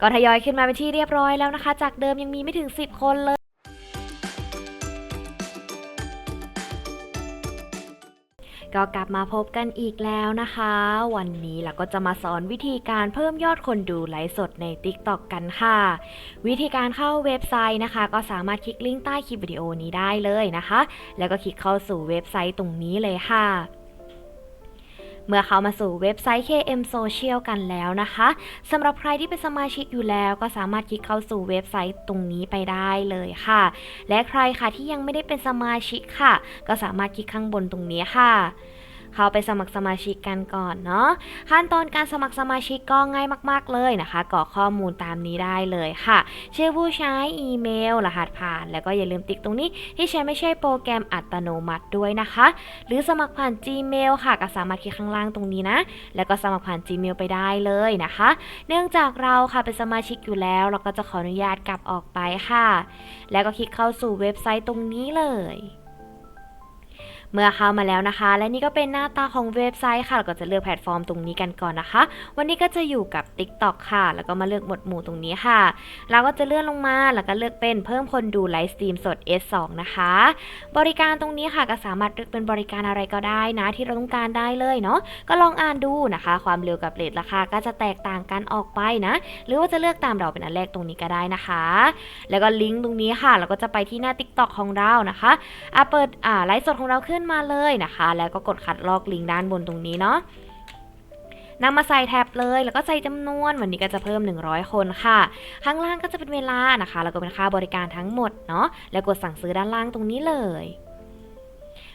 ก็ทยอยขึ้นมาเป็นที่เรียบร้อยแล้วนะคะ จากเดิมยังมีไม่ถึง 10 คนเลย ก็กลับมาพบกันอีกแล้วนะคะ วันนี้เราก็จะมาสอนวิธีการเพิ่มยอดคนดูไลฟ์สดใน TikTok กันค่ะ วิธีการเข้าเว็บไซต์นะคะ ก็สามารถคลิกลิงก์ใต้คลิปวิดีโอนี้ได้เลยนะคะ แล้วก็คลิกเข้าสู่เว็บไซต์ตรงนี้เลยค่ะ เมื่อเข้ามาสู่เว็บไซต์ KM Social กันแล้วนะคะสำหรับใครที่เป็นสมาชิกอยู่แล้ว ก็สามารถคลิกเข้าสู่เว็บไซต์ตรงนี้ไปได้เลยค่ะ และใครค่ะที่ยังไม่ได้เป็นสมาชิกค่ะ ก็สามารถคลิกข้างบนตรงนี้ค่ะ เข้าไปสมัครสมาชิกกันก่อนเนาะขั้นตอนการสมัครสมาชิกก็ง่ายมากๆเลยนะคะกรอกข้อมูลตามนี้ได้เลยค่ะ ชื่อผู้ใช้อีเมล รหัสผ่าน แล้วก็อย่าลืมติ๊กตรงนี้ ที่ใช้ไม่ใช่โปรแกรมอัตโนมัติด้วยนะคะ หรือสมัครผ่าน Gmail ค่ะก็สามารถคลิกข้างล่างตรงนี้นะ แล้วก็สมัครผ่าน Gmail ไปได้เลยนะคะ เนื่องจากเราค่ะเป็นสมาชิกอยู่แล้ว เราก็จะขออนุญาตกลับออกไปค่ะ แล้วก็คลิกเข้าสู่เว็บไซต์ตรงนี้เลย เมื่อเข้ามาแล้วนะคะ และนี่ก็เป็นหน้าตาของเว็บไซต์ค่ะเราก็จะเลือกแพลตฟอร์มตรงนี้กันก่อนนะคะ วันนี้ก็จะอยู่กับ TikTok ค่ะ แล้วก็มาเลือกหมวดหมู่ตรงนี้ค่ะ เราก็จะเลื่อนลงมาแล้วก็เลือกเป็นเพิ่มคนดูไลฟ์สตรีมสด S2 นะคะ บริการตรงนี้ค่ะก็สามารถเลือกเป็นบริการอะไรก็ได้นะ ที่เราต้องการได้เลยเนาะก็ลองอ่านดูนะคะ ความเร็วกับเรทราคาก็จะแตกต่างกันออกไปนะ หรือว่าจะเลือกตามเราเป็นอันแรกตรงนี้ก็ได้นะคะ แล้วก็ลิงก์ตรงนี้ค่ะเราก็จะไปที่หน้า TikTok ของเรานะคะอะเปิดอ่าไลฟ์สดของเราขึ้นมาเลยนะคะ แล้วก็กดคัดลอกลิงก์ด้านบนตรงนี้เนาะนำมาใส่แท็บเลยแล้วก็ใส่จำนวนวันนี้ก็จะเพิ่ม 100 คนค่ะ ข้างล่างก็จะเป็นเวลานะคะ แล้วก็เป็นค่าบริการทั้งหมดเนาะแล้วกดสั่งซื้อด้านล่างตรงนี้เลย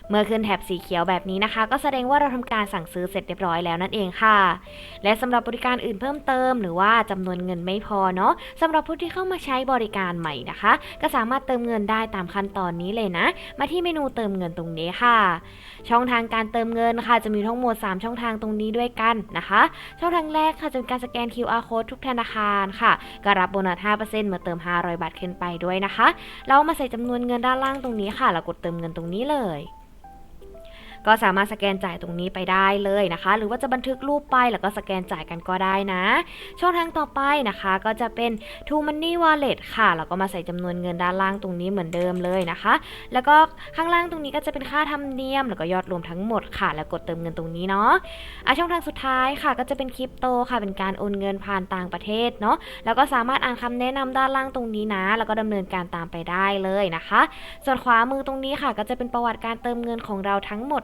เมื่อขึ้นแถบสีเขียวแบบนี้นะคะ ก็แสดงว่าเราทำการสั่งซื้อเสร็จเรียบร้อยแล้วนั่นเองค่ะ และสำหรับบริการอื่นเพิ่มเติม หรือว่าจำนวนเงินไม่พอเนาะสำหรับผู้ที่เข้ามาใช้บริการใหม่นะคะ ก็สามารถเติมเงินได้ตามขั้นตอนนี้เลยนะ มาที่เมนูเติมเงินตรงนี้ค่ะ ช่องทางการเติมเงินค่ะจะมีทั้งหมด 3 ช่องทางตรงนี้ด้วยกันนะคะ ช่องทางแรกค่ะจะเป็นการสแกน QR code ทุกธนาคารค่ะก็รับโบนัส 5%เมื่อเติม 500 บาทขึ้นไปด้วยนะคะ เรามาใส่จำนวนเงินด้านล่างตรงนี้ค่ะ แล้วกดเติมเงินตรงนี้เลย ก็สามารถสแกนจ่ายตรงนี้ไปได้เลยนะคะ หรือว่าจะบันทึกรูปไปแล้วก็สแกนจ่ายกันก็ได้นะ ช่องทางต่อไปนะคะ ก็จะเป็น True Money Wallet ค่ะแล้วก็มาใส่จำนวนเงินด้านล่างตรงนี้เหมือนเดิมเลยนะคะ แล้วก็ข้างล่างตรงนี้ก็จะเป็นค่าธรรมเนียม แล้วก็ยอดรวมทั้งหมดค่ะ แล้วกดเติมเงินตรงนี้เนาะอะช่องทางสุดท้ายค่ะ ก็จะเป็นคริปโตค่ะเป็นการโอนเงินผ่านต่างประเทศเนาะแล้วก็สามารถอ่านคำแนะนำด้านล่างตรงนี้นะ แล้วก็ดำเนินการตามไปได้เลยนะคะ ส่วนขวามือตรงนี้ค่ะ ก็จะเป็นประวัติการเติมเงินของเราทั้งหมด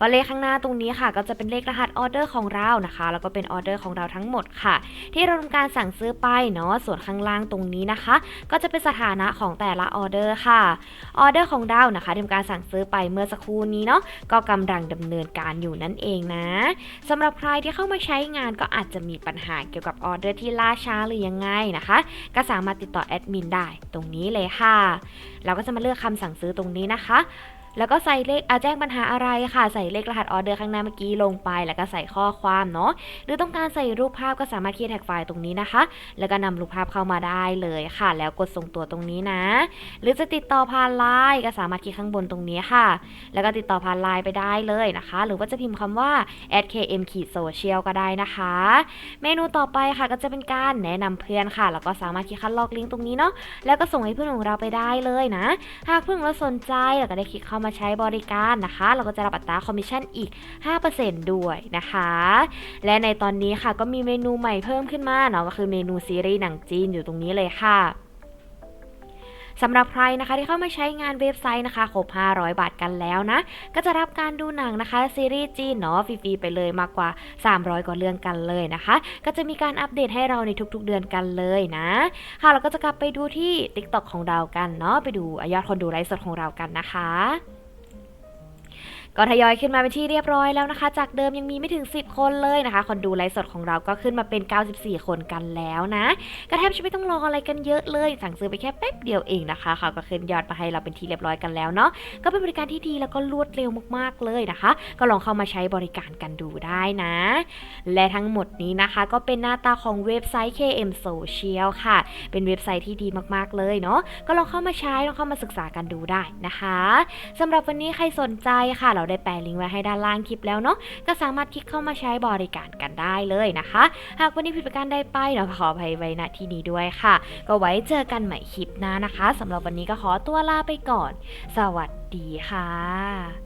ก็เลขข้างหน้าตรงนี้ค่ะ ก็จะเป็นเลขรหัสออเดอร์ของเรานะคะ แล้วก็เป็นออเดอร์ของเราทั้งหมดค่ะ ที่เราทำการสั่งซื้อไปเนาะส่วนข้างล่างตรงนี้นะคะ ก็จะเป็นสถานะของแต่ละออเดอร์ค่ะออเดอร์ของเรานะคะทำการสั่งซื้อไปเมื่อสักครู่นี้เนาะก็กำลังดำเนินการอยู่นั่นเองนะสำหรับใครที่เข้ามาใช้งานก็อาจจะมีปัญหาเกี่ยวกับออเดอร์ที่ล่าช้าหรือยังไงนะคะ ก็สามารถติดต่อแอดมินได้ตรงนี้เลยค่ะ เราก็จะมาเลือกคำสั่งซื้อตรงนี้นะคะ แล้วก็ใส่เลขอาแจ้งปัญหาอะไรค่ะ ใส่เลขรหัสออเดอร์ข้างหน้าเมื่อกี้ลงไป แล้วก็ใส่ข้อความเนาะ หรือต้องการใส่รูปภาพก็สามารถคีย์แท็กไฟล์ตรงนี้นะคะ แล้วก็นำรูปภาพเข้ามาได้เลยค่ะ แล้วกดส่งตัวตรงนี้นะ หรือจะติดต่อผ่านไลน์ก็สามารถคลิกข้างบนตรงนี้ค่ะ แล้วก็ติดต่อผ่านไลน์ไปได้เลยนะคะ หรือว่าจะพิมพ์คำว่า @km social ก็ได้นะคะ เมนูต่อไปค่ะก็จะเป็นการแนะนำเพื่อนค่ะ แล้วก็สามารถคลิกคัดลอกลิงก์ตรงนี้เนาะ แล้วก็ส่งให้เพื่อนของเราไปได้เลยนะ หากเพื่อนเราสนใจเราก็ได้คลิกเข้ามามาใช้บริการนะคะ เราก็จะรับอัตราคอมมิชชั่นอีก 5%ด้วยนะคะ และในตอนนี้ค่ะก็มีเมนูใหม่เพิ่มขึ้นมาเนาะก็คือเมนูซีรีส์หนังจีนอยู่ตรงนี้เลยค่ะสำหรับใครนะคะที่เข้ามาใช้งานเว็บไซต์นะคะครบ 500 บาทกันแล้วนะ ก็จะรับการดูหนังนะคะซีรีส์จีนเนาะฟรีๆไปเลยมากกว่า 300 กว่าเรื่องกันเลยนะคะ ก็จะมีการอัปเดตให้เราในทุกๆเดือนกันเลยนะค่ะเราก็จะกลับไปดูที่ TikTok ของเรากันเนาะไปดูยอดคนดูไลฟ์สดของเรากันนะคะ ก็ทยอยขึ้นมาเป็นที่เรียบร้อยแล้วนะคะ จากเดิมยังมีไม่ถึง 10 คนเลยนะคะ คนดูไลฟ์สดของเราก็ขึ้นมาเป็น 94 คนกันแล้วนะ ก็แทบจะไม่ต้องรออะไรกันเยอะเลย สั่งซื้อไปแค่แป๊บเดียวเองนะคะเขาก็ขึ้นยอดมาให้เราเป็นที่เรียบร้อยกันแล้วเนาะก็เป็นบริการที่ดีแล้วก็รวดเร็วมากๆเลยนะคะ ก็ลองเข้ามาใช้บริการกันดูได้นะ และทั้งหมดนี้นะคะ ก็เป็นหน้าตาของเว็บไซต์ KM Social ค่ะ เป็นเว็บไซต์ที่ดีมากๆเลยเนาะก็ลองเข้ามาใช้ลองเข้ามาศึกษากันดูได้นะคะสำหรับวันนี้ใครสนใจค่ะเราได้แปะลิงก์ไว้ให้ด้านล่างคลิปแล้วเนาะก็สามารถคลิกเข้ามาใช้บริการกันได้เลยนะคะ หากวันนี้ผิดประการใดไปเราขออภัยไว้ณที่นี้ด้วยค่ะ ก็ไว้เจอกันใหม่คลิปหน้านะคะสำหรับวันนี้ก็ขอตัวลาไปก่อน สวัสดีค่ะ